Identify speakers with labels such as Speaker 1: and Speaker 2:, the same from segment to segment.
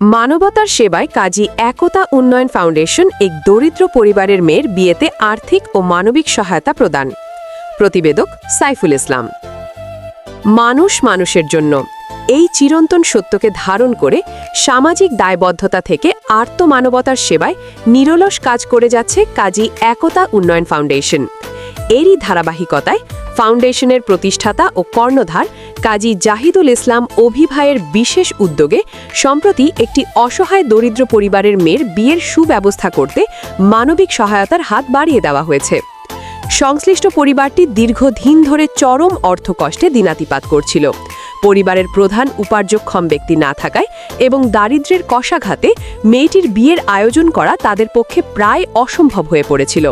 Speaker 1: মানবতার সেবায় কাজী একতা উন্নয়ন ফাউন্ডেশন এক দরিদ্র পরিবারের মেয়ের বিয়েতে আর্থিক ও মানবিক সহায়তা প্রদান। প্রতিবেদক সাইফুল ইসলাম। মানুষ মানুষের জন্য এই চিরন্তন সত্যকে ধারণ করে সামাজিক দায়বদ্ধতা থেকে আর্ত মানবতার সেবায় নিরলস কাজ করে যাচ্ছে কাজী একতা উন্নয়ন ফাউন্ডেশন। এরই ধারাবাহিকতায় ফাউন্ডেশনের প্রতিষ্ঠাতা ও কর্ণধার কাজী জাহিদুল ইসলাম অভিভায়ের বিশেষ উদ্যোগে সম্প্রতি একটি অসহায় দরিদ্র পরিবারের মেয়ের বিয়ের সুব্যবস্থা করতে মানবিক সহায়তার হাত বাড়িয়ে দেওয়া হয়েছে। সংশ্লিষ্ট পরিবারটি দীর্ঘদিন ধরে চরম অর্থকষ্টে দিনাতিপাত করছিল। পরিবারের প্রধান উপার্জক্ষম ব্যক্তি না থাকায় এবং দারিদ্র্যের কষাঘাতে মেয়েটির বিয়ের আয়োজন করা তাদের পক্ষে প্রায় অসম্ভব হয়ে পড়েছিল।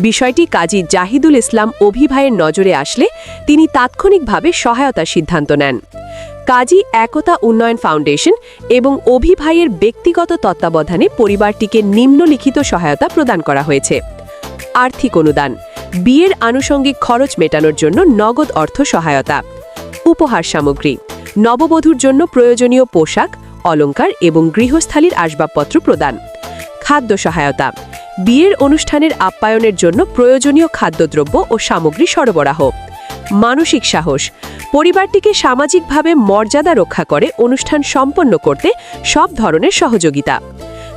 Speaker 1: বিষয়টি কাজী জাহিদুল ইসলাম অভিভায়ের নজরে আসলে তিনি তাৎক্ষণিকভাবে সহায়তার সিদ্ধান্ত নেন। কাজী একতা উন্নয়ন ফাউন্ডেশন এবং অভিভাইয়ের ব্যক্তিগত তত্ত্বাবধানে পরিবারটিকে নিম্নলিখিত সহায়তা প্রদান করা হয়েছে। আর্থিক অনুদান, বিয়ের আনুষঙ্গিক খরচ মেটানোর জন্য নগদ অর্থ সহায়তা, উপহার সামগ্রী, নববধূর জন্য প্রয়োজনীয় পোশাক, অলংকার এবং গৃহস্থালীর আসবাবপত্র প্রদান, খাদ্য সহায়তা বিয়ের অনুষ্ঠানের আপ্যায়নের জন্য প্রয়োজনীয় খাদ্যদ্রব্য ও সামগ্রী সরবরাহ। মানসিক সাহস। পরিবারটিকে সামাজিকভাবে মর্যাদা রক্ষা করে অনুষ্ঠান সম্পন্ন করতে সব ধরনের সহযোগিতা।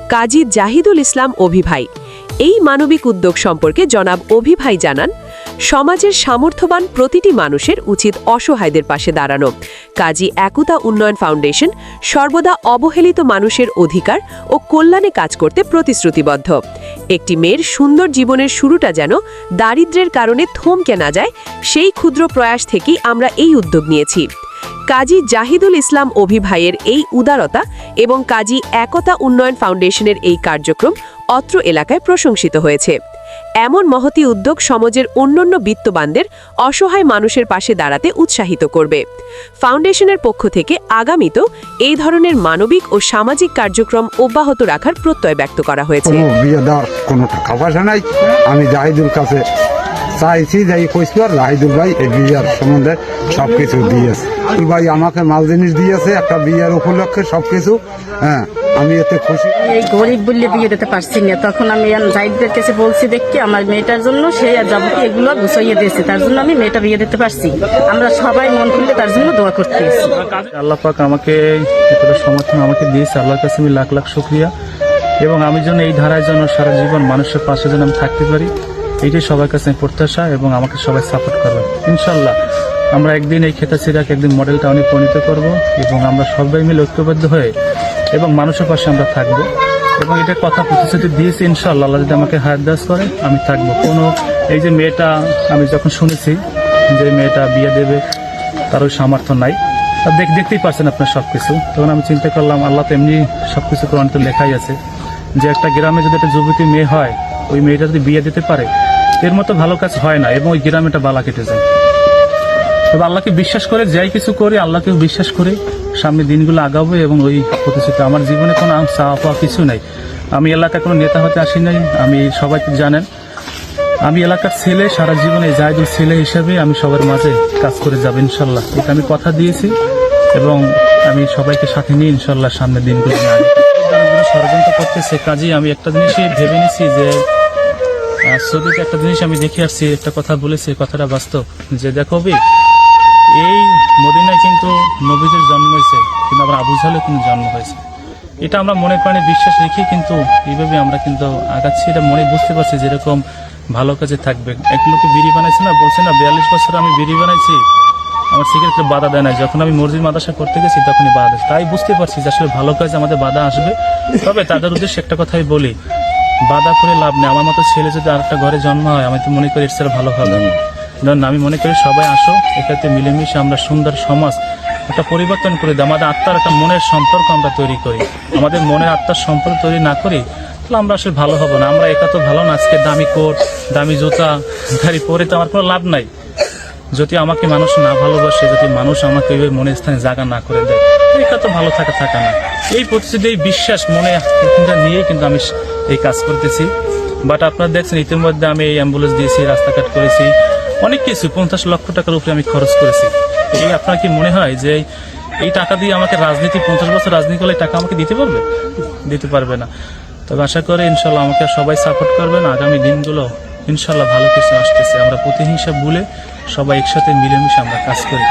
Speaker 1: কাজী জাহিদুল ইসলাম অভিভাই। এই মানবিক উদ্যোগ সম্পর্কে জনাব অভিভাই জানান সমাজের সামর্থ্যবান প্রতিটি মানুষের উচিত অসহায়দের পাশে দাঁড়ানো। কাজী একতা উন্নয়ন ফাউন্ডেশন সর্বদা অবহেলিত মানুষের অধিকার ও কল্যাণে কাজ করতে প্রতিশ্রুতিবদ্ধ। একটি মেয়ের সুন্দর জীবনের শুরুটা যেন দারিদ্র্যের কারণে থমকে না যায়, সেই ক্ষুদ্র প্রয়াস থেকেই আমরা এই উদ্যোগ নিয়েছি। কাজী জাহিদুল ইসলাম অভিভাইয়ের এই উদারতা এবং কাজী একতা উন্নয়ন ফাউন্ডেশনের এই কার্যক্রম অত্র এলাকায় প্রশংসিত হয়েছে। এমন মহতি উদ্যোগ সমাজের অন্যান্য বিত্তবানদের অসহায় মানুষের পাশে দাঁড়াতে উৎসাহিত করবে। ফাউন্ডেশনের পক্ষ থেকে আগামীতেও এই ধরনের মানবিক ও সামাজিক কার্যক্রম অব্যাহত রাখার প্রত্যয় ব্যক্ত করা হয়েছে।
Speaker 2: কোনো টাকা পয়সা নাই। আমি জাহিদুল কাছে চাইছি যে এই কইসবার জাহিদুল ভাই এই বিয়ের সম্বন্ধে সব কিছু দিয়েছে ভাই আমাকে মাল জিনিস দিয়েছে, একটা বিয়ার উপলক্ষে সব কিছু হ্যাঁ। আমি এতে খুশি।
Speaker 3: এই গরিব বললে বিয়ে দিতে পারছি না। তখন আমি জাহিদদের কাছে বলছি দেখি আমার মেয়েটার জন্য সে যাবতীয় এগুলো গুছাইয়ে দিয়েছে। তার জন্য আমি মেয়েটা বিয়ে দিতে পারছি। আমরা সবাই মন খুলে তার জন্য দোয়া করতে
Speaker 4: আল্লাহ পাক আমাকে এতটা সমর্থন আমাকে দিয়েছে। আল্লাহর কাছে আমি লাখ লাখ শুক্রিয়া। এবং আমি যেন এই ধারায় যেন সারা জীবন মানুষের পাশে যেন আমি থাকতে পারি এইটাই সবার কাছে প্রত্যাশা এবং আমাকে সবাই সাপোর্ট করবে। ইনশাল্লাহ আমরা একদিন এই খেতা সিরাকে একদিন মডেল টাউনে পরিণত করব এবং আমরা সবাই মিলে ঐক্যবদ্ধ হয়ে এবং মানুষের পাশে আমরা থাকব। এবং এটা কথা প্রতিশ্রুতি দিয়েছি ইনশাল্লাহ যদি আমাকে হায়াত দাস করে, আমি থাকব। কোনো, এই যে মেয়েটা, আমি যখন শুনেছি যে মেয়েটা বিয়ে দেবে, তার ওই সামর্থ্য নাই। আর দেখ, দেখতেই পারছেন আপনার সব কিছু তখন আমি চিন্তা করলাম, আল্লাহ তো এমনি সব কিছু কোরআন তো লেখাই আছে। যে একটা গ্রামে যদি একটা যুবতী মেয়ে হয়, ওই মেয়েটা যদি বিয়ে দিতে পারে, এর মতো ভালো কাজ হয় না, এবং ওই গ্রামে একটা বালা কেটে যায়। তবে আল্লাহকে বিশ্বাস করে, যাই কিছু করি, আল্লাহকেও বিশ্বাস করে, সামনে দিনগুলো আগাবো এবং ওই প্রতিশ্রুতি আমার জীবনে কোনো চাওয়া পাওয়া কিছু নাই। আমি এলাকায় কোনো নেতা হতে আসি নাই, আমি সবাই জানেন। আমি এলাকার ছেলে, সারা জীবনে জায়দুল ছেলে হিসেবে আমি সবার মাঝে কাজ করে যাব, ইনশাল্লাহ। এটা আমি কথা দিয়েছি এবং আমি সবাইকে সাথে নিয়ে ইনশাল্লাহ সামনের দিনগুলো ষড়যন্ত্র করতেছে, কাজেই আমি একটা জিনিসই ভেবে নিছি যে ছবিতে একটা জিনিস আমি দেখে আসছি, একটা কথা বলেছি, কথাটা বাস্তব। যে দেখো এই মদিনায় কিন্তু নবীদের জন্ম হয়েছে, কিন্তু আবার আবু জাহেলের কিন্তু জন্ম হয়েছে। এটা আমরা মনে প্রাণে বিশ্বাস রেখে কিন্তু এইভাবে আমরা কিন্তু আগাচ্ছি, এটা মনে বুঝতে পারছি যেরকম ভালো কাজে থাকবে। এক লোকে বিড়ি বানাইছে না, বলছে না, বিয়াল্লিশ বছর আমি বিড়ি বানাইছি, আমার সিগারেটে বাধা দেয় না যখন আমি মসজিদ মাদাসা করতে গেছি, তখনই বাধা দেয় তাই বুঝতে পারছি যে আসলে ভালো কাজ আমাদের বাধা আসবে। তবে তাদের উদ্দেশ্যে একটা কথাই বলি, বাধা করে লাভ নেই। আমার মতো ছেলে যদি আরেকটা ঘরে জন্ম হয়, আমি তো মনে করি এর ভালো হবে আমি মনে করি সবাই আসো, এটাতে মিলেমিশে আমরা সুন্দর সমাজ, একটা পরিবর্তন করে দিই। আমাদের আত্মার একটা মনের সম্পর্ক আমরা তৈরি করি। আমাদের মনের আত্মার সম্পর্ক তৈরি না করি, তাহলে আমরা আসলে ভালো হব না। আমরা একা তো ভালো না, আজকে দামি কোট, দামি জুতা, গাড়ি পরে তো আমার কোনো লাভ নাই। যদি আমাকে মানুষ না ভালোবাসে, যদি মানুষ আমাকে ওই মনের স্থানে জায়গা না করে দেয় এটা তো ভালো থাকা থাকা না। এই প্রতিশ্রুতি এই বিশ্বাস মনে নিয়েই কিন্তু আমি এই কাজ করতেছি। বাট আপনারা দেখছেন, ইতিমধ্যে আমি এই অ্যাম্বুলেন্স দিয়েছি, রাস্তাঘাট করেছি। অনেক কিছু, পঞ্চাশ লক্ষ টাকার উপরে আমি খরচ করেছি। এই আপনার কি মনে হয় যে এই টাকা দিয়ে আমাকে রাজনীতি, পঞ্চাশ বছর রাজনীতি করলে টাকা আমাকে দিতে পারবে? দিতে পারবে না। তবে আশা করে ইনশাল্লাহ আমাকে সবাই সাপোর্ট করবেন। আগামী দিনগুলো ইনশাল্লাহ ভালো কিছু আসতেছে। আমরা প্রতিহিংসা ভুলে সবাই একসাথে মিলেমিশে আমরা কাজ করি।